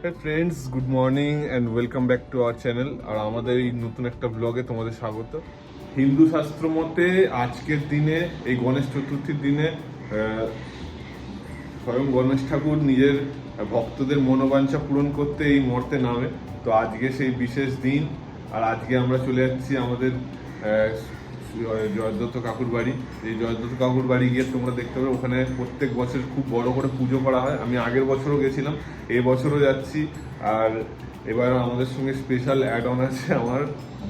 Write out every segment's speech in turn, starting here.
Friends good morning and welcome back to our channel আর আমাদের এই নতুন একটা ব্লগে তোমাদের স্বাগত। হিন্দু শাস্ত্র মতে আজকের দিনে, এই গণেশ চতুর্থীর দিনে স্বয়ং গণেশ ঠাকুর নিজের ভক্তদের মনোবাঞ্ছা পূরণ করতে এই মর্তে নামে। তো আজকে সেই বিশেষ দিন। আর আজকে আমরা চলে যাচ্ছি আমাদের জয়দত্ত কাকুর বাড়ি। এই জয়দত্ত কাকুর বাড়ি গিয়ে তোমরা দেখতে পাবে, ওখানে প্রত্যেক বছর খুব বড় করে পুজো করা হয়। আমি আগের বছরও গেছিলাম এই বছরও যাচ্ছি। আর এবার আমাদের সঙ্গে স্পেশাল অ্যাড অন আছে আমার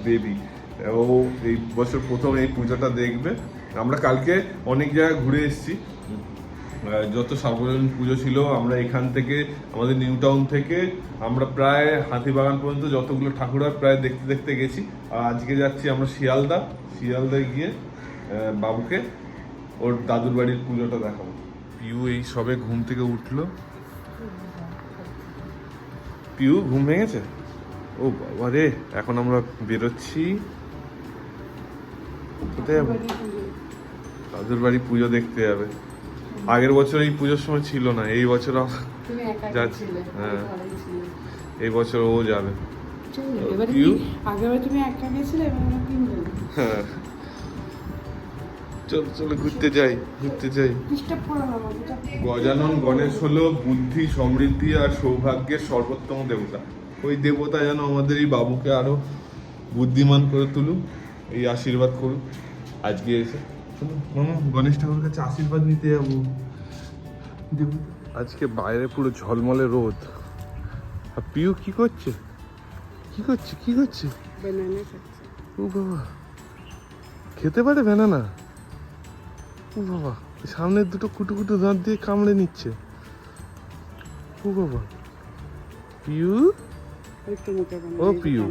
বেবি ও এই বছর প্রথম এই পুজোটা দেখবে। আমরা কালকে অনেক জায়গায় ঘুরে এসেছি। যত সার্বজনীন পুজো ছিল, আমরা এখান থেকে, আমাদের নিউ টাউন থেকে, আমরা প্রায় হাতিবাগান পর্যন্ত যতগুলো ঠাকুর হয়, প্রায় দেখতে দেখতে গেছি। আর আজকে যাচ্ছি আমরা শিয়ালদা। শিয়ালদায় গিয়ে বাবুকে, ওর দাদুর বাড়ির পুজোটা দেখাবো। পিউ এই সবে ঘুম থেকে উঠল। পিউ, ঘুম ভেঙেছে? ও বাবা রে, এখন আমরা বেরোচ্ছি। কোথায় যাব? দাদুর বাড়ি পুজো দেখতে যাবে। আগের বছর এই পুজোর সময় ছিল না এই বছর আবার তুমি একা যাচ্ছি। হ্যাঁ। এই বছর ও যাবে। চলো, তিনজন। হ্যাঁ। চলো চলো ঘুরতে যাই ঘুরতে যাই। গজানন গণেশ হলো বুদ্ধি সমৃদ্ধি আর সৌভাগ্যের সর্বোত্তম দেবতা। ওই দেবতা যেন আমাদের এই বাবুকে আরও বুদ্ধিমান করে তুলুক এই আশীর্বাদ করুক। আজকে এসে মামা গণেশ ঠাকুরের কাছে আশীর্বাদ নিতে যাব। আজকে বাইরে পুরো ঝলমলে রোদ। আর পিউ কি করছে? কি করছে? কি করছে? ও বাবা। খেতে পারে ব্যানানা ও বাবা সামনের দুটো কুটু কুটু দাঁত দিয়ে কামড়ে নিচ্ছে। ও বাবা। পিউ? ও, পিউ।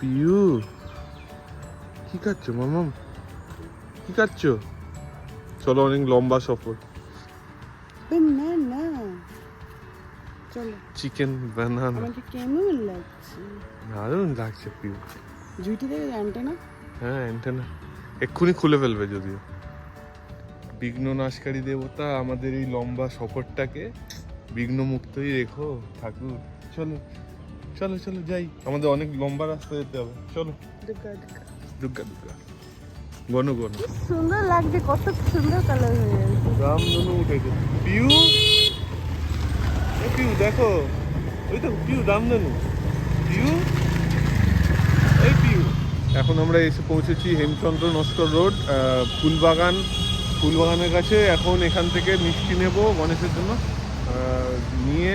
পিউ। কি খাচ্ছ মামাম কি খাচ্ছ? চলো অনেক লম্বা সফর। Banana। চলো। চিকেন ব্যানানা আমাকে কেমন লাগছে? দারুণ লাগছে পিউ থেকে হ্যাঁ অ্যান্টেনা। এক্ষুনি খুলে ফেলবে যদিও। বিঘ্ন নাশকারী দেবতা আমাদের এই লম্বা সফরটাকে বিঘ্ন মুক্তই রেখো ঠাকুর। চলো চলো চলো যাই। আমাদের অনেক লম্বা রাস্তা যেতে হবে। চলো। দুর্গা দুর্গা। দুর্গা দুর্গা। গণ গণ। সুন্দর লাগছে কত সুন্দর কালার হয়ে গেছে। রামধনু উঠেছে পিউ! এ পিউ দেখো। ওই তো পিউ রামধনু। পিউ! এই পিউ। এখন আমরা এসে পৌঁছেছি হেমচন্দ্র নস্কর রোড ফুলবাগান ফুলবাগানের কাছে। এখন এখান থেকে মিষ্টি নেব গণেশের জন্য নিয়ে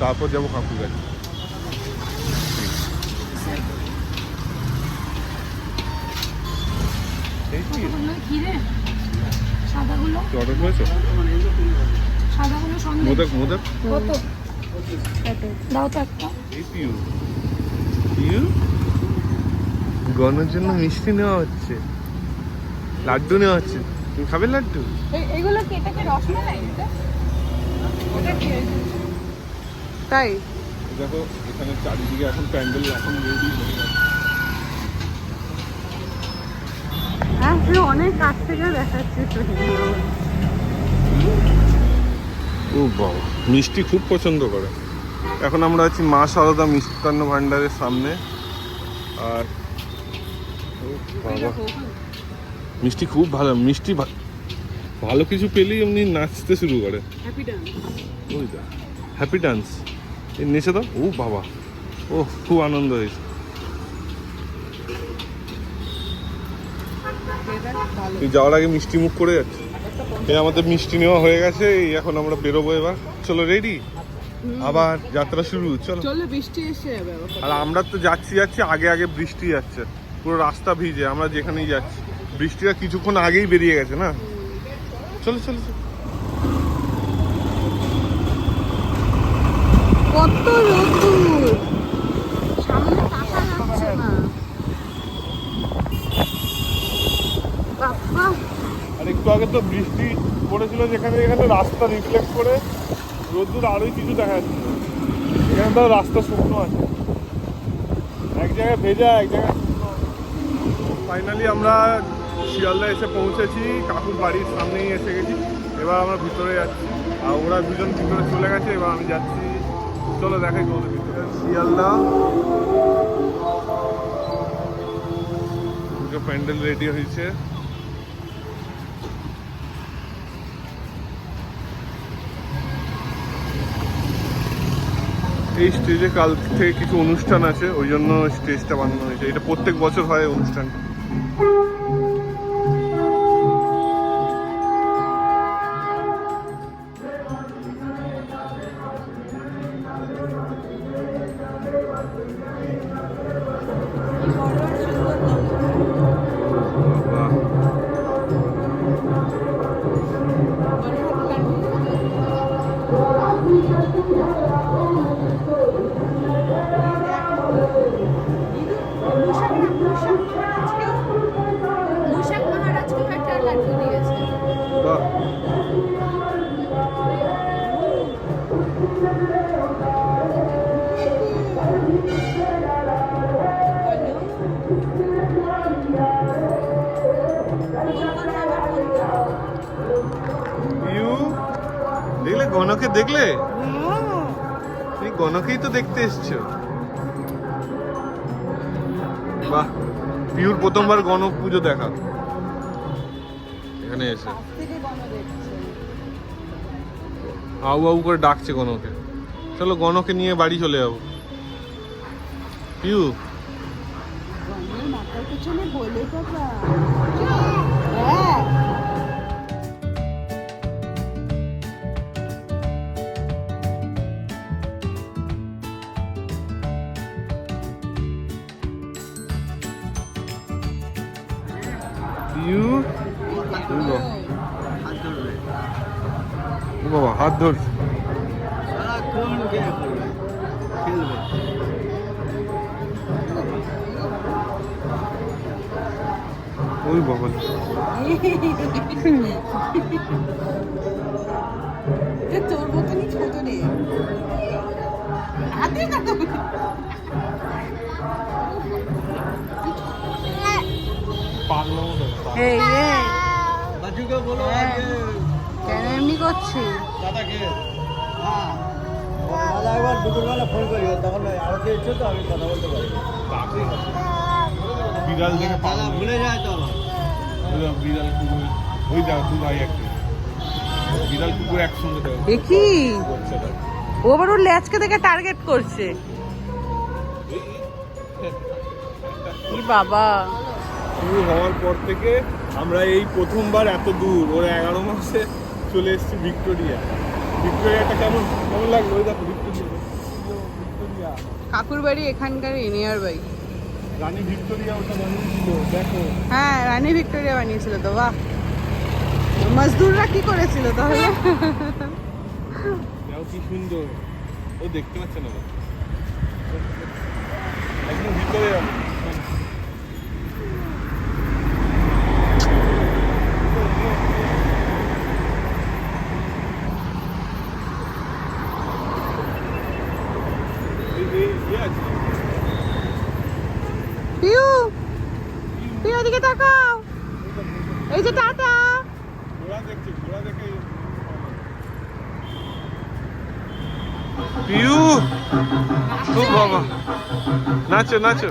তারপর যাব কাকুর কাছে এই কি কতগুলো ঘিরে? সাদাগুলো? অর্ডার করেছ? সাদাগুলো সন্দেশ মোদক মোদক? কত? দাও তো একটা। পিউ। পিউ? গণের জন্য মিষ্টি নেওয়া হচ্ছে। লাড্ডু নেওয়া হচ্ছে। তুমি খাবে লাড্ডু? এই- এগুলো কি? এটা কি রসমালাই এটা? ওটা কি? তাই? দেখো এখানে চারিদিকে এখন প্যান্ডেল এখন রেডি হয়ে গেছে। অনেক কাছ থেকে দেখাচ্ছিস তো। ও বাবা মিষ্টি খুব পছন্দ করে। এখন আমরা আছি মা সারদা মিষ্টান্ন ভান্ডারের সামনে। আর মিষ্টি খুব ভালো মিষ্টি ভালো কিছু পেলেই এমনি নাচতে শুরু করে। হ্যাপি ডান্স হ্যাপি ডান্স নেচে দাও। ও বাবা ও খুব আনন্দ হয়েছে ভালো তুই যাওয়ার আগে মিষ্টি মুখ করে যাচ্ছে এই আমাদের মিষ্টি নেওয়া হয়ে গেছে এই এখন আমরা বেরোবো এবার। চলো রেডি আবার যাত্রা শুরু চলো। চলে বৃষ্টি এসে যাবে আর আমরা তো যাচ্ছি যাচ্ছি আগে আগে বৃষ্টি যাচ্ছে। পুরো রাস্তা ভিজে আমরা যেখানেই যাচ্ছি। বৃষ্টিটা কিছুক্ষণ আগেই বেরিয়ে গেছে না? চলো চলো চলো। কত রোদ্দুর সামনে তাকা যাচ্ছে না বাবা আর একটু আগে তো বৃষ্টি পড়েছিল যেখানে এখানে রাস্তা রিফ্লেক্ট করে রোদ্দুর আরোই কিছু দেখা যাচ্ছে। না। এখানে তো রাস্তা শুকনো আছে। এক জায়গায় ভেজা এক জায়গায় শুকনো ফাইনালি আমরা শিয়ালদা এসে পৌঁছেছি কাকুর বাড়ির সামনেই এসে গেছি। এবার আমরা ভিতরে যাচ্ছি। আর ওরা দুজন ভিতরে চলে গেছে এবার আমি যাচ্ছি। চলো দেখাই তোমাদের ভিতরে। শিয়ালদা। প্যান্ডেল রেডি হয়েছে। এই স্টেজে কাল থেকে কিছু অনুষ্ঠান আছে, ওই জন্য স্টেজটা বানানো হয়েছে। এটা প্রত্যেক বছর হয় অনুষ্ঠান। গণকে দেখলে? তুমি গণকেই তো দেখতে এসছো। বাহ পিউর প্রথমবার গণক পুজো দেখা। এখানে এসে। আউ আউ করে ডাকছে গণকে। চলো গণকে নিয়ে বাড়ি চলে যাব। পিউ। পিছনে বলে বাবা পিউ বাবা হাত ধরছে ওই বাবা। এ তোর মতনই ছোট রে। হাতে না তো। এই এই বাজুকে বলো হ্যাঁ। কেন এমনি করছি? দাদাকে। হ্যাঁ। দাদা একবার দুপুরবেলা ফোন করিও তখন আরতি ইচ্ছে তো আমি কথা বলতে পারি। বিড়াল দেখে দাদা পাগল। ভুলে যায় তো বিড়াল কুকুর। ওই দু ভাই একটা। বিড়াল কুকুর একসঙ্গে দেখো। ও আবার ওর ল্যাচকে দেখে টার্গেট করছে। বাবা। শুরু হওয়ার পর থেকে আমরা এই প্রথমবার এত দূর ওরা এগারো মাসে চলে এসেছি ভিক্টোরিয়া। ভিক্টোরিয়াটা কেমন? কেমন লাগল? ওই দেখো ভিক্টোরিয়া। ভিক্টোরিয়া। কাকুর বাড়ি এখানকার ইনিয়ার বাড়ি রানী ভিক্টোরিয়া ওটা বানিয়েছিল দেখো। হ্যাঁ রানী ভিক্টোরিয়া বানিয়েছিল তো বাহ। মজদুররা কি করেছিল তাহলে? দেখো কি সুন্দর। ও দেখতে পাচ্ছে না। একদম ভিতরে যাব এই- এই ইয়ে আছে। পিউ পিউ ওদিকে তাকাও। এই যে টাটা। পিউ খুব বাবা নাচো নাচো।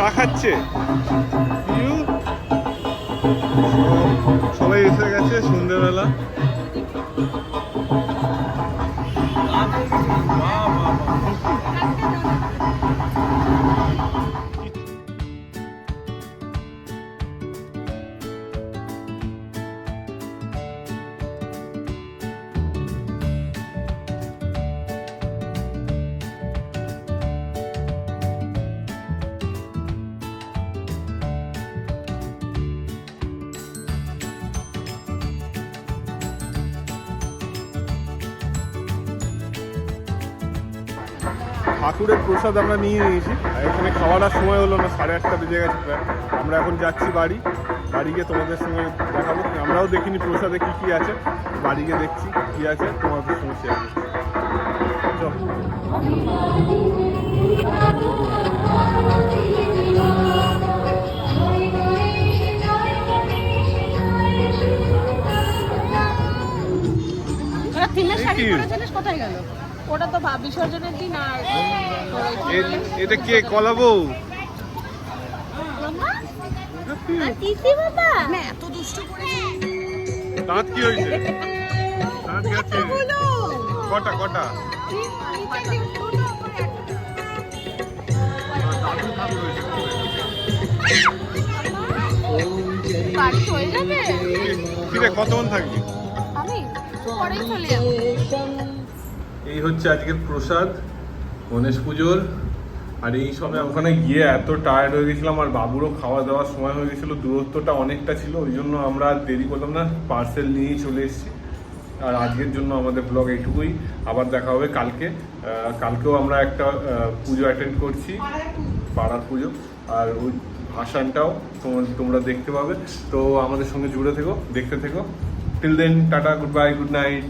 চা খাচ্ছে। সবাই এসে গেছে সন্ধ্যেবেলা। ঠাকুরের প্রসাদ আমরা নিয়ে নিয়েছি। এখানে খাওয়ার সময় হলো না সাড়ে আটটা বেজে গেছে। প্রায় আমরা এখন যাচ্ছি বাড়ি। বাড়ি গিয়ে তোমাদের সঙ্গে দেখাবো। আমরাও দেখিনি প্রসাদে কি কি আছে। বাড়ি গিয়ে দেখছি কি আছে তোমাদের সঙ্গে শেয়ার করছি। শাড়ি পরে কোথায় গেল? ওটা তো ভাব বিসর্জনের দিন আর এটা কে? কলাবো তিসি বাবা? এত দুষ্ট করে দাঁত কি হয়েছে? দাঁত গেছে? কটা কটা? কতক্ষণ থাকবি? আমি পরেই চলে যাব। এই হচ্ছে আজকের প্রসাদ, গণেশ পুজোর। আর এই সবে ওখানে গিয়ে এত টায়ার্ড হয়ে গেছিলাম, আর বাবুরও খাওয়া দাওয়ার সময় হয়ে গেছিল, দূরত্বটা অনেকটা ছিল, ওই জন্য আমরা দেরি করলাম না পার্সেল নিয়েই চলে এসেছি। আর আজকের জন্য আমাদের ব্লগ এইটুকুই। আবার দেখা হবে কালকে। কালকেও আমরা একটা পুজো অ্যাটেন্ড করছি। পাড়ার পুজো। আর ওই ভাসানটাও তোমরা দেখতে পাবে। তো আমাদের সঙ্গে জুড়ে থেকো, দেখতে থেকো। Till then tata good bye good night